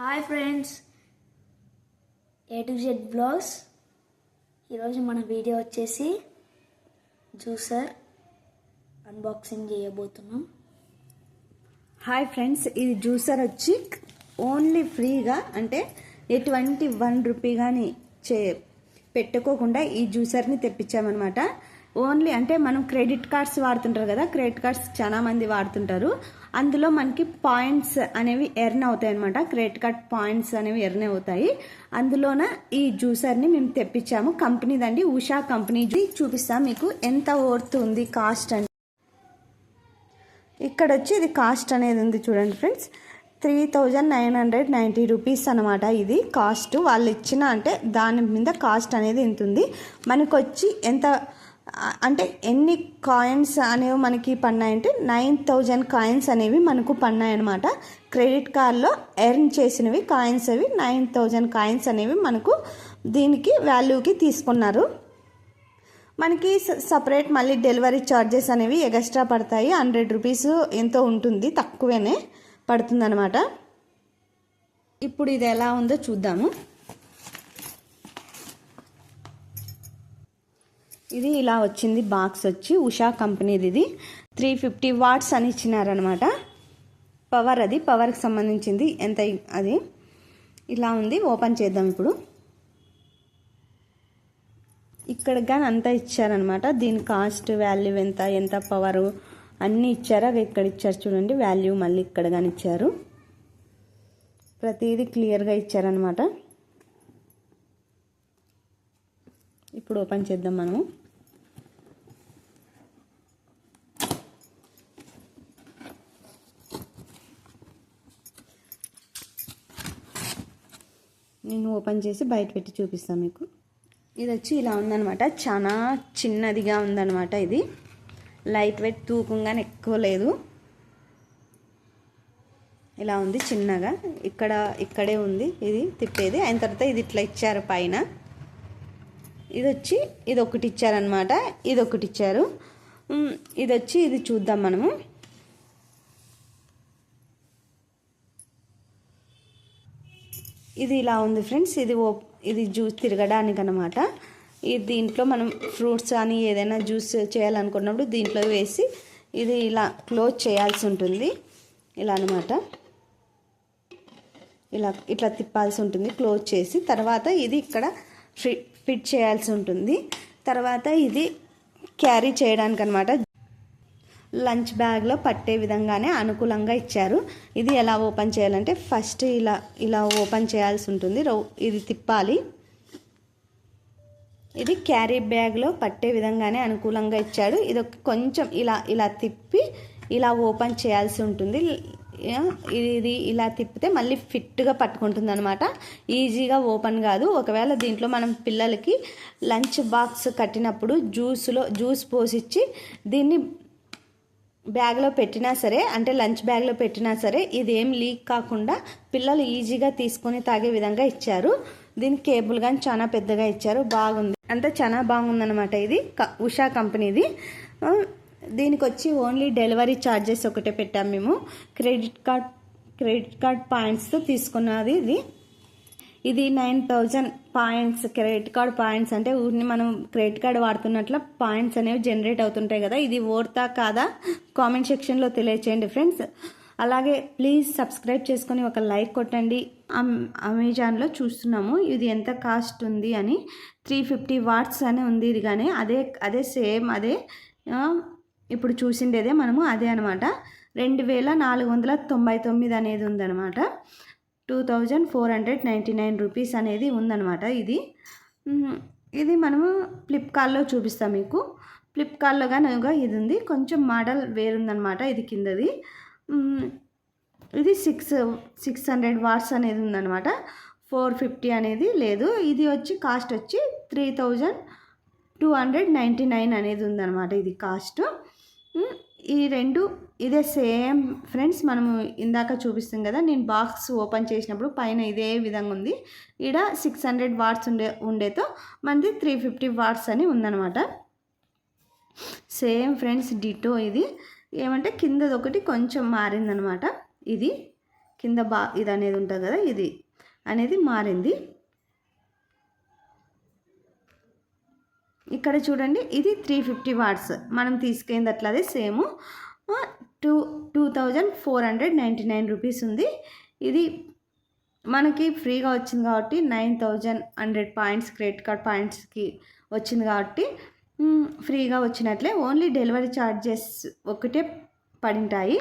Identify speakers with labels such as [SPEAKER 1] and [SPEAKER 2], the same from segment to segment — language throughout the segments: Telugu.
[SPEAKER 1] Hi friends. A to Z blogs ఈరోజు మన వీడియో వచ్చేసి జ్యూసర్ అన్బాక్సింగ్ చేయబోతున్నాం.
[SPEAKER 2] హాయ్ ఫ్రెండ్స్ ఇది జ్యూసర్ వచ్చి ఓన్లీ ఫ్రీగా అంటే ఎటువంటి వన్ రూపీ కానీ చే పెట్టుకోకుండా ఈ జ్యూసర్ని తెప్పించామన్నమాట. ఓన్లీ అంటే మనం క్రెడిట్ కార్డ్స్ వాడుతుంటారు కదా క్రెడిట్ కార్డ్స్ చాలా మంది వాడుతుంటారు. అందులో మనకి పాయింట్స్ అనేవి ఎర్న్ అవుతాయి అనమాట క్రెడిట్ కార్డ్ పాయింట్స్ అనేవి ఎర్న్ అవుతాయి. అందులోన ఈ జ్యూసర్ని మేము తెప్పించాము. కంపెనీదండి ఉషా కంపెనీ చూపిస్తాం మీకు ఎంత వర్త్ ఉంది కాస్ట్ అని ఇక్కడ వచ్చి ఇది కాస్ట్ అనేది ఉంది చూడండి friends. Three thousand nine hundred ninety rupees అనమాట ఇది కాస్ట్. వాళ్ళు ఇచ్చిన అంటే దాని మీద కాస్ట్ అనేది ఇంతుంది మనకొచ్చి మనకు వచ్చి ఎంత అంటే ఎన్ని కాయిన్స్ అనేవి మనకి పన్నాయంటే నైన్ థౌజండ్ కాయిన్స్ అనేవి మనకు పన్నాయన్నమాట. క్రెడిట్ కార్డ్లో ఎర్న్ చేసినవి కాయిన్స్ అవి నైన్ థౌజండ్ కాయిన్స్ అనేవి మనకు దీనికి వాల్యూకి తీసుకున్నారు. మనకి సపరేట్ మళ్ళీ డెలివరీ ఛార్జెస్ అనేవి ఎక్స్ట్రా పడతాయి. హండ్రెడ్ రూపీస్ ఎంతో ఉంటుంది తక్కువనే పడుతుందన్నమాట. ఇప్పుడు ఇది ఎలా ఉందో చూద్దాము. ఇది ఇలా వచ్చింది బాక్స్ వచ్చి. ఉషా కంపెనీది ఇది త్రీ ఫిఫ్టీ వాట్స్ అని ఇచ్చినారనమాట పవర్ అది పవర్కి సంబంధించింది. ఎంత అది? ఇలా ఉంది ఓపెన్ చేద్దాం ఇప్పుడు. ఇక్కడ కానీ అంతా ఇచ్చారనమాట దీని కాస్ట్ వాల్యూ ఎంత ఎంత పవరు అన్నీ ఇచ్చారు. అవి ఇక్కడ ఇచ్చారు చూడండి. వాల్యూ మళ్ళీ ఇక్కడ కానీ ఇచ్చారు. ప్రతిదీ క్లియర్గా ఇచ్చారనమాట ఇప్పుడు ఓపెన్ చేద్దాం మనము. నేను ఓపెన్ చేసి బయట పెట్టి చూపిస్తాను మీకు. ఇది వచ్చి ఇలా ఉందనమాట చాలా చిన్నదిగా ఉందనమాట ఇది. లైట్ వెయిట్ తూకంగానే ఎక్కువ లేదు. ఇలా ఉంది చిన్నగా. ఇక్కడ ఇక్కడే ఉంది ఇది తిప్పేది. అయిన తర్వాత ఇది ఇట్లా ఇచ్చారు పైన. ఇది వచ్చి ఇది ఒకటి ఇచ్చారనమాట ఇది ఒకటి ఇచ్చారు. ఇది వచ్చి ఇది చూద్దాం మనము. ఇది ఇలా ఉంది ఫ్రెండ్స్. ఇది ఓ ఇది జ్యూస్ తిరగడానికి అనమాట ఇది దీంట్లో మనం ఫ్రూట్స్ కానీ ఏదైనా జ్యూస్ చేయాలనుకున్నప్పుడు దీంట్లో వేసి ఇది ఇలా క్లోజ్ చేయాల్సి ఉంటుంది. ఇలా అనమాట ఇలా ఇట్లా తిప్పాల్సి ఉంటుంది. క్లోజ్ చేసి తర్వాత ఇది ఇక్కడ ఫిట్ ఫిట్ చేయాల్సి ఉంటుంది. తర్వాత ఇది క్యారీ చేయడానికి అనమాట లంచ్ బ్యాగ్లో పట్టే విధంగానే అనుకూలంగా ఇచ్చారు. ఇది ఎలా ఓపెన్ చేయాలంటే ఫస్ట్ ఇలా ఇలా ఓపెన్ చేయాల్సి ఉంటుంది. రౌ ఇది తిప్పాలి. ఇది క్యారీ బ్యాగ్లో పట్టే విధంగానే అనుకూలంగా ఇచ్చాడు. ఇది ఒక కొంచెం ఇలా ఇలా తిప్పి ఇలా ఓపెన్ చేయాల్సి ఉంటుంది. ఇది ఇలా తిప్పితే మళ్ళీ ఫిట్గా పట్టుకుంటుంది అనమాట ఈజీగా ఓపెన్ కాదు. ఒకవేళ దీంట్లో మనం పిల్లలకి లంచ్ బాక్స్ కట్టినప్పుడు జ్యూస్లో జ్యూస్ పోసిచ్చి దీన్ని బ్యాగ్లో పెట్టినా సరే అంటే లంచ్ బ్యాగ్లో పెట్టినా సరే ఇది ఏం లీక్ కాకుండా పిల్లలు ఈజీగా తీసుకొని తాగే విధంగా ఇచ్చారు. దీని కేబుల్ కానీ చాలా పెద్దగా ఇచ్చారు. బాగుంది. అంటే చాలా బాగుందన్నమాట ఇది. క- ఉషా కంపెనీది. దీనికి వచ్చి ఓన్లీ డెలివరీ ఛార్జెస్ ఒకటే పెట్టాము మేము. క్రెడిట్ కార్డ్ క్రెడిట్ కార్డ్ పాయింట్స్తో తీసుకున్నది ఇది. ఇది nine thousand points credit card points అంటే ఊరిని మనం క్రెడిట్ కార్డ్ వాడుతున్నట్లు పాయింట్స్ అనేవి జనరేట్ అవుతుంటాయి కదా. ఇది ఓడతా కాదా? కామెంట్ సెక్షన్లో తెలియచేయండి ఫ్రెండ్స్. అలాగే ప్లీజ్ సబ్స్క్రైబ్ చేసుకొని ఒక లైక్ కొట్టండి. అమ్- అమెజాన్లో చూస్తున్నాము. ఇది ఎంత కాస్ట్ ఉంది అని. త్రీ ఫిఫ్టీ వాట్స్ అని ఉంది ఇది కానీ అదే అదే సేమ్ అదే ఇప్పుడు చూసిండేదే మనము అదే అనమాట రెండు వేల నాలుగు వందల తొంభై తొమ్మిది అనేది ఉందన్నమాట. Two thousand four hundred ninety nine rupees అనేది ఉందన్నమాట ఇది. ఇది మనము ఫ్లిప్కార్ట్లో చూపిస్తాం మీకు. ఫ్లిప్కార్ట్లో కానీ ఇది ఉంది. కొంచెం మోడల్ వేరుందనమాట ఇది కిందది. ఇది సిక్స్ సిక్స్ హండ్రెడ్ వాట్స్ అనేది ఉందన్నమాట. ఫోర్ ఫిఫ్టీ అనేది లేదు. ఇది వచ్చి కాస్ట్ వచ్చి three thousand two hundred ninety nine అనేది ఉందన్నమాట ఇది కాస్ట్. ఈ రెండు ఇదే సేమ్. ఫ్రెండ్స్ మనము ఇందాక చూపిస్తాం కదా నేను బాక్స్ ఓపెన్ చేసినప్పుడు పైన ఇదే విధంగా ఉంది. ఈడ సిక్స్ హండ్రెడ్ వాట్స్ ఉండే ఉండేతో మనది త్రీ ఫిఫ్టీ వాట్స్ అని ఉందనమాట సేమ్ ఫ్రెండ్స్ డిటో ఇది. ఏమంటే కిందది ఒకటి కొంచెం మారిందనమాట ఇది కింద బా ఇది అనేది ఉంటుంది కదా ఇది అనేది మారింది. ఇక్కడ చూడండి ఇది త్రీ ఫిఫ్టీ వాట్స్ మనం తీసుకెళ్ళింది అట్లాదే same. Two two thousand four hundred ninety nine rupees ఉంది. ఇది మనకి ఫ్రీగా వచ్చింది కాబట్టి nine thousand hundred points credit card పాయింట్స్కి వచ్చింది కాబట్టి ఫ్రీగా వచ్చినట్లే. ఓన్లీ డెలివరీ ఛార్జెస్ ఒకటే పడింటాయి.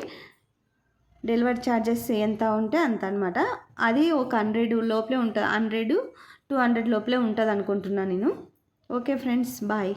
[SPEAKER 2] డెలివరీ ఛార్జెస్ ఎంత ఉంటే అంత అనమాట అది ఒక హండ్రెడ్ లోపలే ఉంటుంది హండ్రెడ్ టూ హండ్రెడ్ లోపలే ఉంటుంది అనుకుంటున్నాను నేను. Okay friends bye